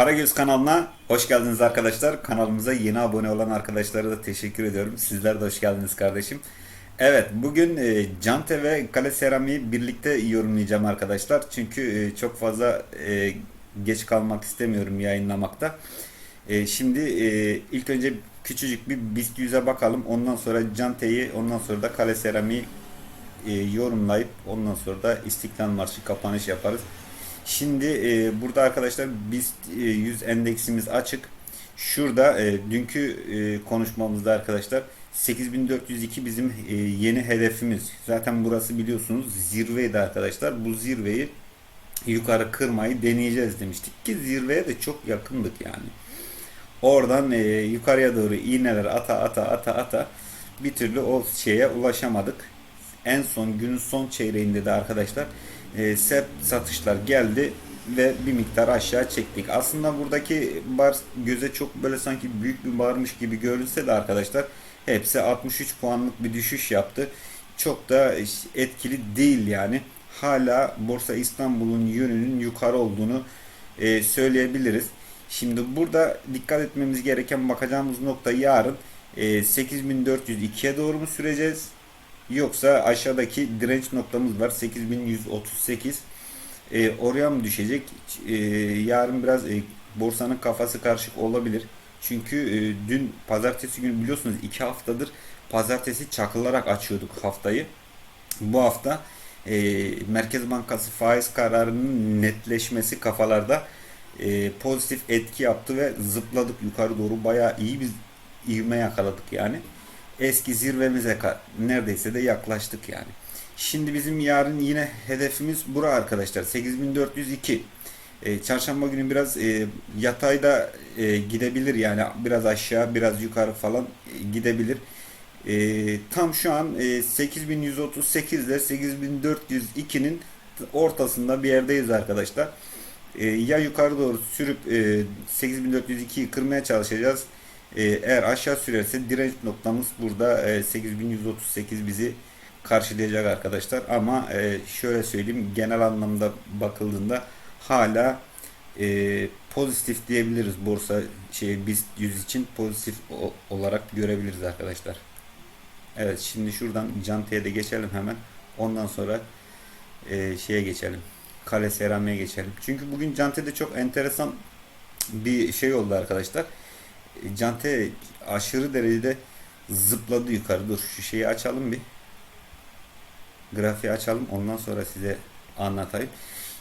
Paragöz kanalına hoş geldiniz arkadaşlar. Kanalımıza yeni abone olan arkadaşlara da teşekkür ediyorum. Sizler de hoş geldiniz kardeşim. Evet bugün e, Cante ve Kale Serami'yi birlikte yorumlayacağım arkadaşlar. Çünkü e, çok fazla e, geç kalmak istemiyorum yayınlamakta. E, şimdi e, ilk önce küçücük bir BIST 100'e bakalım. Ondan sonra Cante'yi ondan sonra da Kale Serami'yi e, yorumlayıp ondan sonra da İstiklal Marşı kapanış yaparız. Şimdi e, burada arkadaşlar BIST e, 100 endeksimiz açık. Şurada e, dünkü e, konuşmamızda arkadaşlar 8402 bizim e, yeni hedefimiz. Zaten burası biliyorsunuz zirveydi arkadaşlar. Bu zirveyi yukarı kırmayı deneyeceğiz demiştik ki zirveye de çok yakındık yani. Oradan e, yukarıya doğru iğneler ata ata ata ata bir türlü o şeye ulaşamadık. En son günün son çeyreğinde de arkadaşlar e, satışlar geldi ve bir miktar aşağı çektik. Aslında buradaki bar göze çok böyle sanki büyük bir barmış gibi görünse de arkadaşlar hepsi 63 puanlık bir düşüş yaptı. Çok da etkili değil yani. Hala Borsa İstanbul'un yönünün yukarı olduğunu e, söyleyebiliriz. Şimdi burada dikkat etmemiz gereken bakacağımız nokta yarın e, 8402'ye doğru mu süreceğiz? Yoksa aşağıdaki direnç noktamız var 8138 e, oraya mı düşecek? E, yarın biraz e, borsanın kafası karışık olabilir. Çünkü e, dün pazartesi günü biliyorsunuz 2 haftadır pazartesi çakılarak açıyorduk haftayı. Bu hafta e, Merkez Bankası faiz kararının netleşmesi kafalarda e, pozitif etki yaptı ve zıpladık yukarı doğru bayağı iyi bir ivme yakaladık yani eski zirvemize neredeyse de yaklaştık yani. Şimdi bizim yarın yine hedefimiz bura arkadaşlar. 8402. E, çarşamba günü biraz e, yatayda e, gidebilir yani biraz aşağı biraz yukarı falan e, gidebilir. E, tam şu an e, 8138 ile 8402'nin ortasında bir yerdeyiz arkadaşlar. E, ya yukarı doğru sürüp e, 8402'yi kırmaya çalışacağız ee, eğer aşağı sürerse direnç noktamız burada e, 8138 bizi karşılayacak arkadaşlar. Ama e, şöyle söyleyeyim genel anlamda bakıldığında hala e, pozitif diyebiliriz borsa şey biz 100 için pozitif olarak görebiliriz arkadaşlar. Evet şimdi şuradan Cante'ye de geçelim hemen. Ondan sonra e, şeye geçelim. Kale Serami'ye geçelim. Çünkü bugün Cante'de çok enteresan bir şey oldu arkadaşlar. Cante aşırı derecede zıpladı yukarı. Dur şu şeyi açalım bir. Grafiği açalım. Ondan sonra size anlatayım.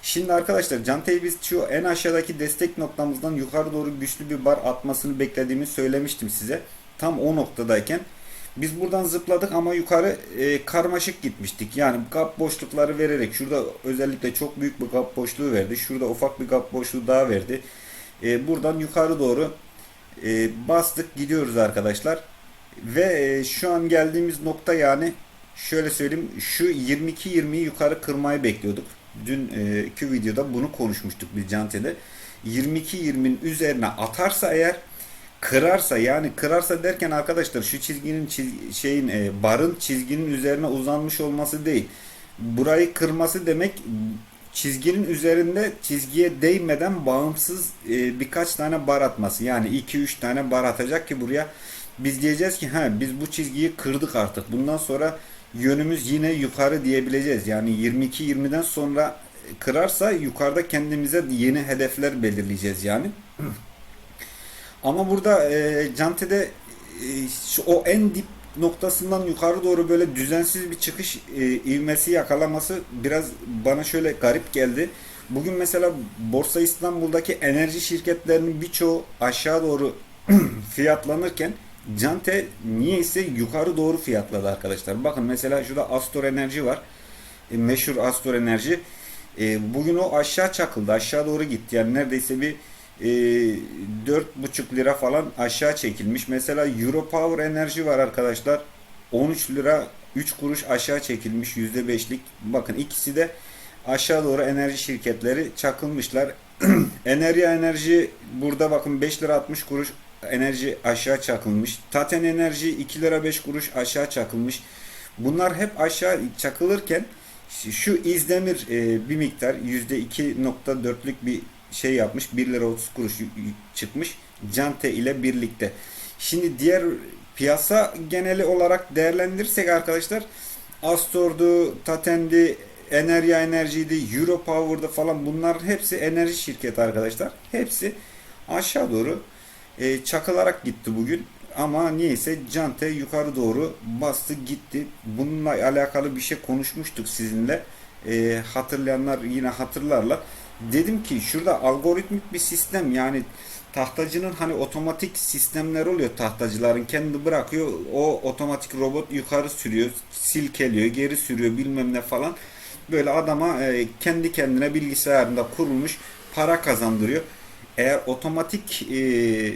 Şimdi arkadaşlar Cante'yi biz şu en aşağıdaki destek noktamızdan yukarı doğru güçlü bir bar atmasını beklediğimi söylemiştim size. Tam o noktadayken biz buradan zıpladık ama yukarı e, karmaşık gitmiştik. Yani gap boşlukları vererek şurada özellikle çok büyük bir gap boşluğu verdi. Şurada ufak bir gap boşluğu daha verdi. E, buradan yukarı doğru e, bastık gidiyoruz arkadaşlar. Ve e, şu an geldiğimiz nokta yani şöyle söyleyeyim şu 22-20'yi yukarı kırmayı bekliyorduk. Dün e, iki videoda bunu konuşmuştuk biz Cante'de. 22-20'nin üzerine atarsa eğer kırarsa yani kırarsa derken arkadaşlar şu çizginin çiz, şeyin e, barın çizginin üzerine uzanmış olması değil. Burayı kırması demek çizginin üzerinde çizgiye değmeden bağımsız e, birkaç tane bar atması. Yani 2-3 tane bar atacak ki buraya biz diyeceğiz ki ha biz bu çizgiyi kırdık artık. Bundan sonra yönümüz yine yukarı diyebileceğiz. Yani 22-20'den sonra kırarsa yukarıda kendimize yeni hedefler belirleyeceğiz yani. Ama burada e, Cante'de e, şu, o en dip noktasından yukarı doğru böyle düzensiz bir çıkış e, ivmesi yakalaması biraz bana şöyle garip geldi. Bugün mesela Borsa İstanbul'daki enerji şirketlerinin birçoğu aşağı doğru fiyatlanırken Cante niyeyse yukarı doğru fiyatladı arkadaşlar. Bakın mesela şurada Astor Enerji var. E, meşhur Astor Enerji. E, bugün o aşağı çakıldı. Aşağı doğru gitti. Yani neredeyse bir 4,5 lira falan aşağı çekilmiş. Mesela Europower Enerji var arkadaşlar. 13 lira 3 kuruş aşağı çekilmiş %5'lik. Bakın ikisi de aşağı doğru enerji şirketleri çakılmışlar. Enerya Enerji burada bakın 5 lira 60 kuruş enerji aşağı çakılmış. Taten Enerji 2 lira 5 kuruş aşağı çakılmış. Bunlar hep aşağı çakılırken şu İzdemir e, bir miktar %2.4'lük bir şey yapmış 1 lira 30 kuruş çıkmış Cante ile birlikte. Şimdi diğer piyasa geneli olarak değerlendirirsek arkadaşlar Astor'du, Tatendi, Enerya Enerji'ydi, Europower'dı falan bunlar hepsi enerji şirketi arkadaşlar. Hepsi aşağı doğru e, çakılarak gitti bugün. Ama niyeyse Cante yukarı doğru bastı gitti. Bununla alakalı bir şey konuşmuştuk sizinle. E, hatırlayanlar yine hatırlarlar. Dedim ki şurada algoritmik bir sistem yani tahtacının hani otomatik sistemler oluyor tahtacıların kendi bırakıyor o otomatik robot yukarı sürüyor silkeliyor geri sürüyor bilmem ne falan. Böyle adama e, kendi kendine bilgisayarında kurulmuş para kazandırıyor. Eğer otomatik e,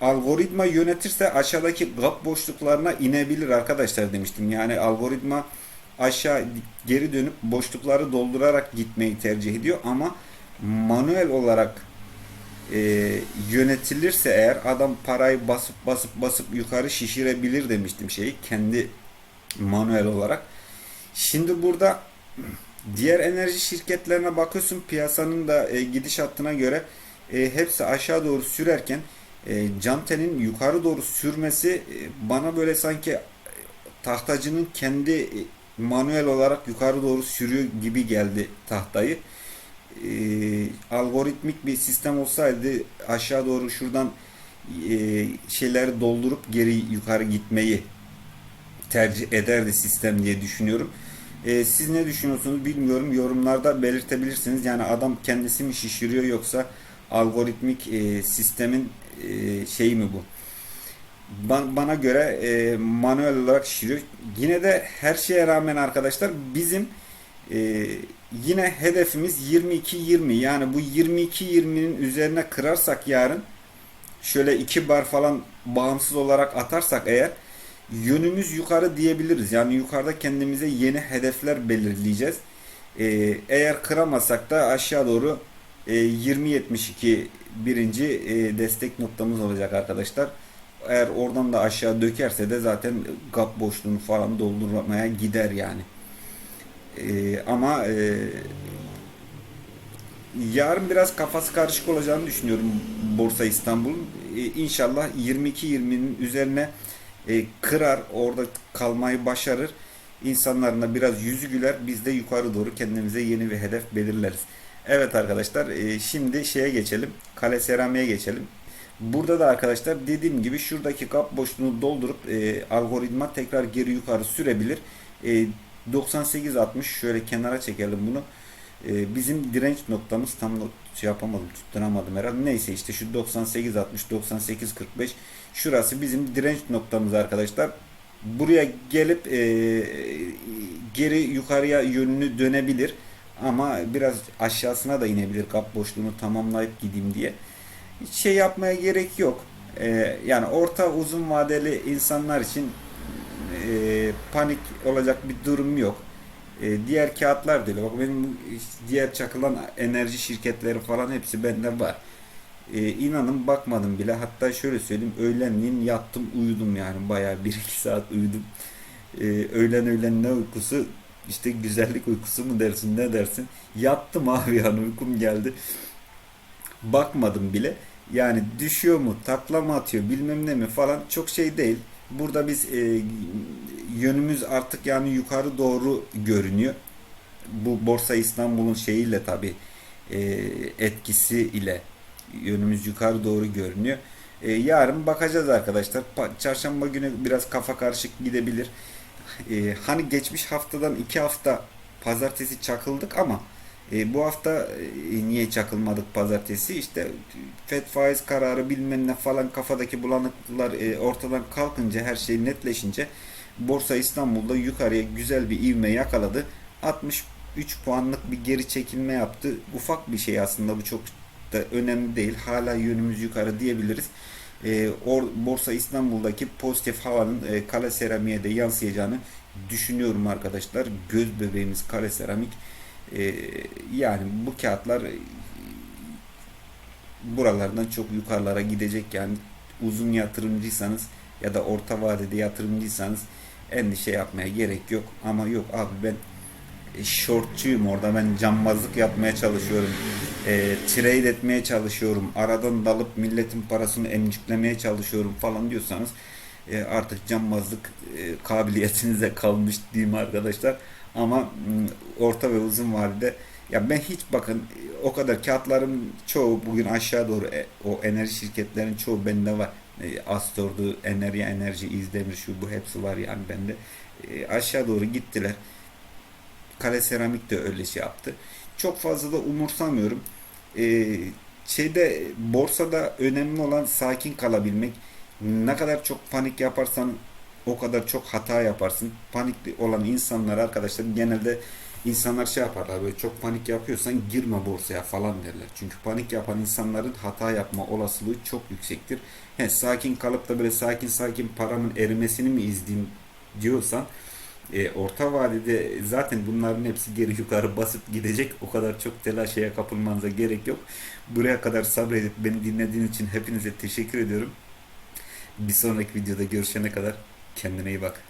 algoritma yönetirse aşağıdaki gap boşluklarına inebilir arkadaşlar demiştim. Yani algoritma aşağı geri dönüp boşlukları doldurarak gitmeyi tercih ediyor ama manuel olarak e, yönetilirse eğer adam parayı basıp basıp basıp yukarı şişirebilir demiştim şeyi kendi manuel olarak. Şimdi burada diğer enerji şirketlerine bakıyorsun piyasanın da e, gidiş göre e, hepsi aşağı doğru sürerken e, Cante'nin yukarı doğru sürmesi e, bana böyle sanki tahtacının kendi e, manuel olarak yukarı doğru sürüyor gibi geldi tahtayı e, algoritmik bir sistem olsaydı aşağı doğru şuradan e, şeyleri doldurup geri yukarı gitmeyi tercih ederdi sistem diye düşünüyorum. E, siz ne düşünüyorsunuz bilmiyorum. Yorumlarda belirtebilirsiniz. Yani adam kendisi mi şişiriyor yoksa algoritmik e, sistemin e, şeyi mi bu? Ba- Bana göre e, manuel olarak şişiriyor. Yine de her şeye rağmen arkadaşlar bizim ee, yine hedefimiz 22-20 yani bu 22-20'nin üzerine kırarsak yarın şöyle 2 bar falan bağımsız olarak atarsak eğer yönümüz yukarı diyebiliriz. Yani yukarıda kendimize yeni hedefler belirleyeceğiz. Ee, eğer kıramazsak da aşağı doğru e, 20-72 birinci e, destek noktamız olacak arkadaşlar. Eğer oradan da aşağı dökerse de zaten gap boşluğunu falan doldurmaya gider yani. Ee, ama e, yarın biraz kafası karışık olacağını düşünüyorum Borsa İstanbul'un. Ee, inşallah 22-20'nin üzerine e, kırar, orada kalmayı başarır. İnsanların da biraz yüzü güler. Biz de yukarı doğru kendimize yeni bir hedef belirleriz. Evet arkadaşlar e, şimdi şeye geçelim. Kale seramiğe geçelim. Burada da arkadaşlar dediğim gibi şuradaki kap boşluğunu doldurup e, algoritma tekrar geri yukarı sürebilir. E, 98-60 şöyle kenara çekelim bunu. Ee, bizim direnç noktamız tam şey yapamadım tutturamadım herhalde. Neyse işte şu 98-60 98-45 şurası bizim direnç noktamız arkadaşlar. Buraya gelip e, geri yukarıya yönünü dönebilir. Ama biraz aşağısına da inebilir kap boşluğunu tamamlayıp gideyim diye. Hiç şey yapmaya gerek yok. Ee, yani orta uzun vadeli insanlar için e, panik olacak bir durum yok. E, diğer kağıtlar öyle. Bak benim diğer çakılan enerji şirketleri falan hepsi bende var. E, inanın bakmadım bile. Hatta şöyle söyleyeyim öğlenliğin yattım uyudum yani bayağı 1-2 saat uyudum. E, öğlen öğlen ne uykusu işte güzellik uykusu mu dersin ne dersin. Yattım abi yani uykum geldi. Bakmadım bile. Yani düşüyor mu, takla atıyor, bilmem ne mi falan çok şey değil. Burada biz e, yönümüz artık yani yukarı doğru görünüyor. Bu Borsa İstanbul'un şeyiyle tabi e, etkisi ile yönümüz yukarı doğru görünüyor. E, yarın bakacağız arkadaşlar. Pa- Çarşamba günü biraz kafa karışık gidebilir. E, hani geçmiş haftadan iki hafta pazartesi çakıldık ama e, bu hafta e, niye çakılmadık pazartesi? İşte FED faiz kararı bilmem ne falan kafadaki bulanıklıklar e, ortadan kalkınca her şey netleşince Borsa İstanbul'da yukarıya güzel bir ivme yakaladı. 63 puanlık bir geri çekilme yaptı. Ufak bir şey aslında bu çok da önemli değil. Hala yönümüz yukarı diyebiliriz. E, or, Borsa İstanbul'daki pozitif havanın e, kale seramiğe de yansıyacağını düşünüyorum arkadaşlar. Göz bebeğimiz kale seramik. E, yani bu kağıtlar buralardan çok yukarılara gidecek yani uzun yatırımcıysanız ya da orta vadede yatırımcıysanız endişe yapmaya gerek yok ama yok abi ben e, shortçuyum orada ben cambazlık yapmaya çalışıyorum. E, trade etmeye çalışıyorum. Aradan dalıp milletin parasını emciklemeye çalışıyorum falan diyorsanız e, artık cambazlık e, kabiliyetinize kalmış diyeyim arkadaşlar. Ama m, orta ve uzun vadede ya ben hiç bakın o kadar kağıtlarım çoğu bugün aşağı doğru e, o enerji şirketlerin çoğu bende var. E, Astor'du, Enerji, Enerji, İzdemir şu bu hepsi var yani bende. E, aşağı doğru gittiler. Kale Seramik de öyle şey yaptı. Çok fazla da umursamıyorum. E, şeyde borsada önemli olan sakin kalabilmek. Ne kadar çok panik yaparsan o kadar çok hata yaparsın. Panikli olan insanlar arkadaşlar genelde insanlar şey yaparlar böyle çok panik yapıyorsan girme borsaya falan derler. Çünkü panik yapan insanların hata yapma olasılığı çok yüksektir. He, sakin kalıp da böyle sakin sakin paramın erimesini mi izleyeyim diyorsan e, orta vadede zaten bunların hepsi geri yukarı basıp gidecek. O kadar çok telaşeye kapılmanıza gerek yok. Buraya kadar sabredip beni dinlediğiniz için hepinize teşekkür ediyorum. Bir sonraki videoda görüşene kadar Kendine iyi bak.